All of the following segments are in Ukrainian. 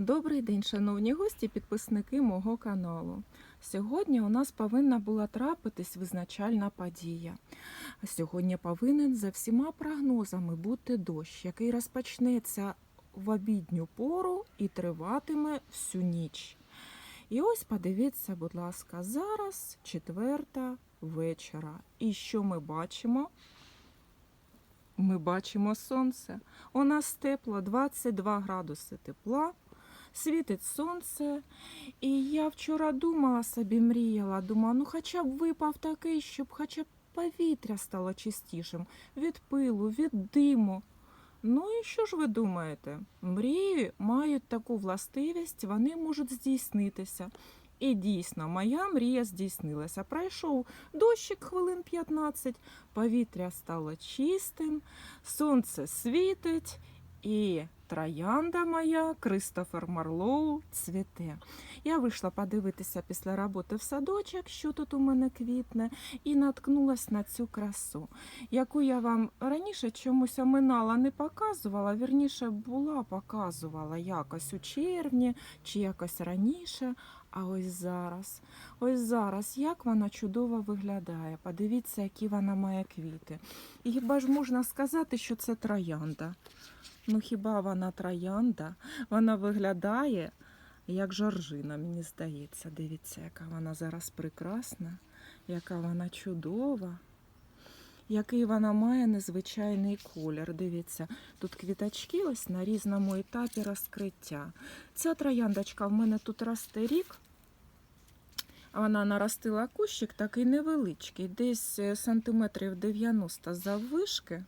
Добрий день, шановні гості, підписники мого каналу. Сьогодні у нас повинна була трапитись визначальна подія. Сьогодні повинен за всіма прогнозами бути дощ, який розпочнеться в обідню пору і триватиме всю ніч. І ось подивіться, будь ласка, зараз четверта вечора. І що ми бачимо? Ми бачимо сонце. У нас тепло 22 градуси тепла, світить сонце. І я вчора думала собі, мріяла, думала, ну хоча б випав такий, щоб хоча б повітря стало чистішим від пилу, від диму. Ну і що ж ви думаєте? Мрії мають таку властивість, вони можуть здійснитися. І дійсно, моя мрія здійснилася. Пройшов дощик хвилин 15, повітря стало чистим, сонце світить, і троянда моя, Кристофер Марлоу, цвіте. Я вийшла подивитися після роботи в садочок, що тут у мене квітне, і наткнулась на цю красу, яку я вам раніше чомусь оминала, не показувала, вірніше була показувала якось у червні чи якось раніше. А ось зараз, ось зараз, як вона чудово виглядає. Подивіться, які вона має квіти. І хіба ж можна сказати, що це троянда? Ну хіба вона троянда? Вона виглядає як жоржина, мені здається. Дивіться, яка вона зараз прекрасна, яка вона чудова. Який вона має незвичайний колір. Дивіться, тут квіточки ось на різному етапі розкриття. Ця трояндочка в мене тут росте рік. Вона наростила кущик такий невеличкий, десь е, сантиметрів 90 заввишки.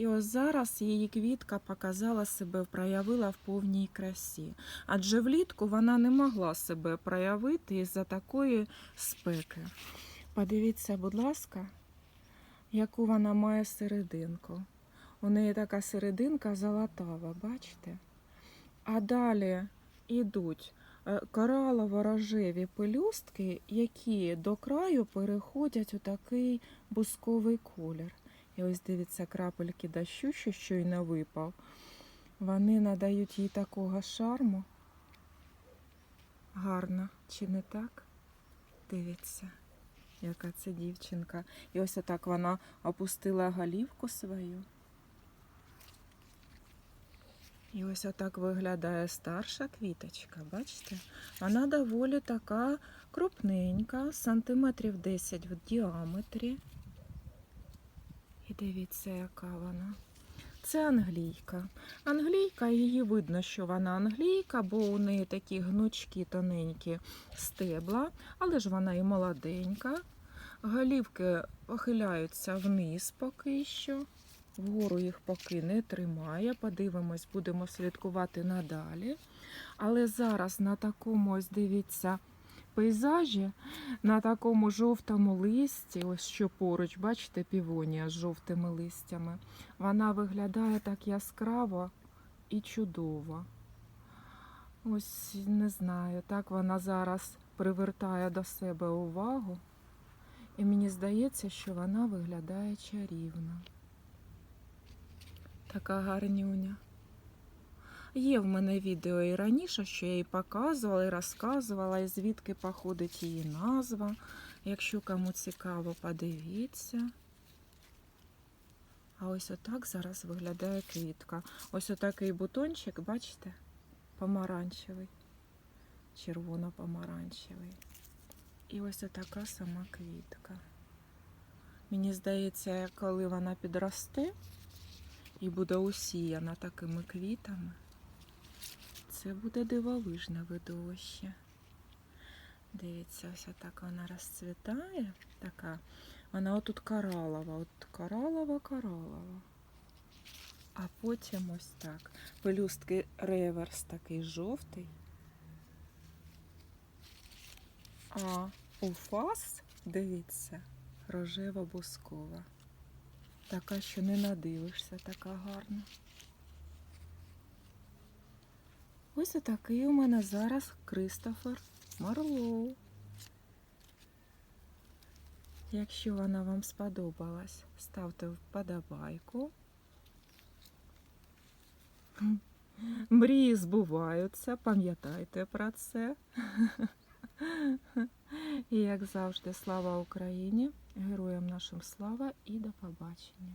І ось зараз її квітка показала себе, проявила в повній красі. Адже влітку вона не могла себе проявити із-за такої спеки. Подивіться, будь ласка, яку вона має серединку. У неї така серединка золотава, бачите? А далі йдуть е, коралово-рожеві пелюстки, які до краю переходять у такий бусковий колір. І ось дивіться, крапельки дощу, що щойно випав. Вони надають їй такого шарму. Гарно, чи не так? Дивіться, яка це дівчинка. І ось отак вона опустила голівку свою. І ось отак виглядає старша квіточка, бачите? Вона доволі така крупненька, сантиметрів 10 в діаметрі. Дивіться, яка вона. Це англійка. Англійка, її видно, що вона англійка, бо у неї такі гнучкі тоненькі стебла, але ж вона і молоденька. Голівки похиляються вниз поки що. Вгору їх поки не тримає. Подивимось, будемо слідкувати надалі. Але зараз на такому, ось дивіться, пейзажі, на такому жовтому листі, ось що поруч, бачите, півонія з жовтими листями. Вона виглядає так яскраво і чудово. Ось не знаю, так вона зараз привертає до себе увагу. І мені здається, що вона виглядає чарівно. Така гарнюня. Є в мене відео і раніше, що я їй показувала і розказувала, і звідки походить її назва. Якщо кому цікаво, подивіться. А ось отак зараз виглядає квітка. Ось отакий бутончик, бачите? Помаранчевий, червоно-помаранчевий. І ось отака сама квітка. Мені здається, коли вона підросте і буде усіяна такими квітами, це буде дивовижне видовище. Дивіться, ось так вона розцвітає. Така. Вона отут коралова, от коралова, коралова. А потім ось так. Пелюстки реверс такий жовтий. А у фас, дивіться, рожева бускова. Така, що не надивишся, така гарна. Ось отакий у мене зараз Кристофер Марлоу. Якщо вона вам сподобалась, ставте вподобайку. Мрії збуваються, пам'ятайте про це. І як завжди, слава Україні, героям нашим слава і до побачення.